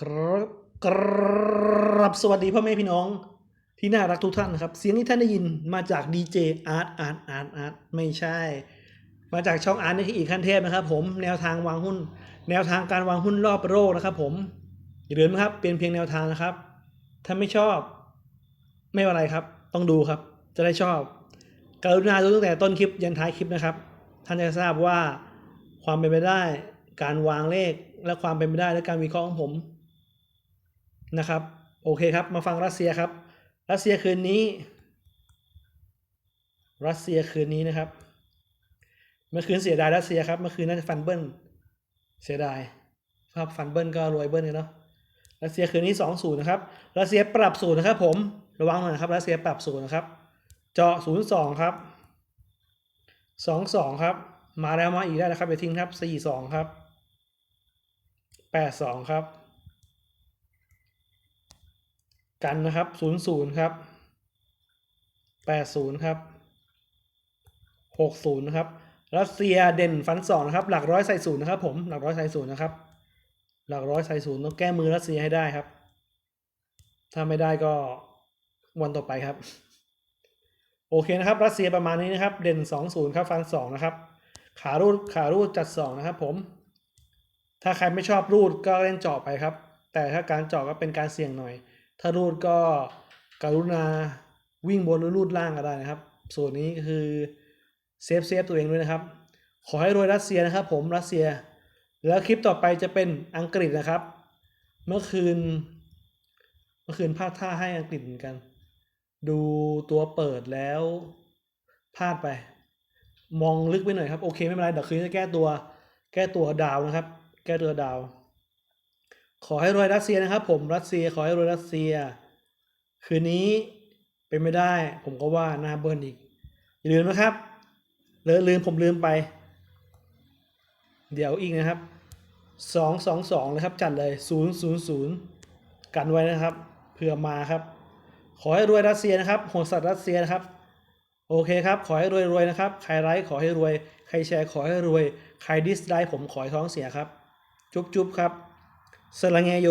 ครับกรับสวัสดีพ่อแม่พี่น้องที่น่ารักทุกท่านนะครับ เสียงที่ท่านได้ยินมาจากดีเจอาร์ตอาร์ตอาร์ตอาร์ตไม่ใช่ มาจากช่องอาร์ตนี่คืออีกขั้นเทพนะครับ ผมแนวทางวางหุ้น แนวทางการวางหุ้นรอบโลกนะครับ ผมอย่าลืมนะครับ เป็นเพียงแนวทางนะครับ ถ้าไม่ชอบ ไม่เป็นไรครับ ต้องดูครับ จะได้ชอบกรุณาดูตั้งแต่ต้นคลิปยันท้ายคลิปนะครับ ท่านจะทราบว่าความเป็นไปได้ การวางเลขและความเป็นไปได้และการวิเคราะห์ของผม นะครับ โอเคครับ มาฟังรัสเซียครับ รัสเซียคืนนี้ รัสเซียคืนนี้นะครับ เมื่อคืนเสียดายรัสเซียครับ เมื่อคืนน่าจะฟันเบิ้ลเสียดายภาพฟันเบิ้ลก็รวยเบิ้ลเลยเนาะ รัสเซียคืนนี้สองศูนย์นะครับ รัสเซียปรับศูนย์นะครับ ผม ระวังหน่อยครับรัสเซียปรับศูนย์นะครับ เจาะศูนย์สองครับสองสองครับ มาแล้วมาอีกได้นะครับไปทิ้งครับสี่สองครับแปดสองครับ กันนะครับศูนย์ศูนย์ครับแปดศูนย์ครับหกศูนย์นะครับรัสเซียเด่นฟันสองนะครับ หลักร้อยใส่ศูนย์นะครับ ผมหลักร้อยใส่ศูนย์นะครับ หลักร้อยใส่ศูนย์ต้องแก้มือรัสเซียให้ได้ครับ ถ้าไม่ได้ก็วันต่อไปครับ โอเคนะครับ รัสเซียประมาณนี้นะครับ เด่นสองศูนย์ครับฟันสองนะครับ ขารูดขารูดจัดสองนะครับ ผม ถ้าใครไม่ชอบรูดก็เล่นเจาะไปครับ แต่ถ้าการเจาะก็เป็นการเสี่ยงหน่อย ถ้ารูดก็กรุณาวิ่งบนหรือรูดล่างก็ได้นะครับ ส่วนนี้ก็คือเซฟเซฟตัวเองด้วยนะครับ ขอให้รวยรัสเซียนะครับ ผมรัสเซีย แล้วคลิปต่อไปจะเป็นอังกฤษนะครับ เมื่อคืน เมื่อคืนพลาดท่าให้อังกฤษเหมือนกัน ดูตัวเปิดแล้วพลาดไป มองลึกไปหน่อยครับ โอเคไม่เป็นไรเดี๋ยวคืนจะแก้ตัว แก้ตัวดาวนะครับ แก้ตัวดาว ขอให้รวยรัสเซียนะครับ ผมรัสเซียขอให้รวยรัสเซีย คืนนี้เป็นไม่ได้ ผมก็ว่าหน้าเบิร์นอีกอย่าลืมนะครับเลอลืมผมลืมไป เดี๋ยวอีกนะครับสองสองสองเลยครับจัดเลยศูนย์ศูนย์ศูนย์กันไว้นะครับเผื่อมาครับ ขอให้รวยรัสเซียนะครับโหดสัตว์รัสเซียนะครับ โอเคครับ ขอให้รวยรวยนะครับ ใครไลค์ขอให้รวย ใครแชร์ขอให้รวย ใครดิสไลค์ผมขอให้ท้องเสียครับ จุ๊บจุ๊บครับ สลังเงโย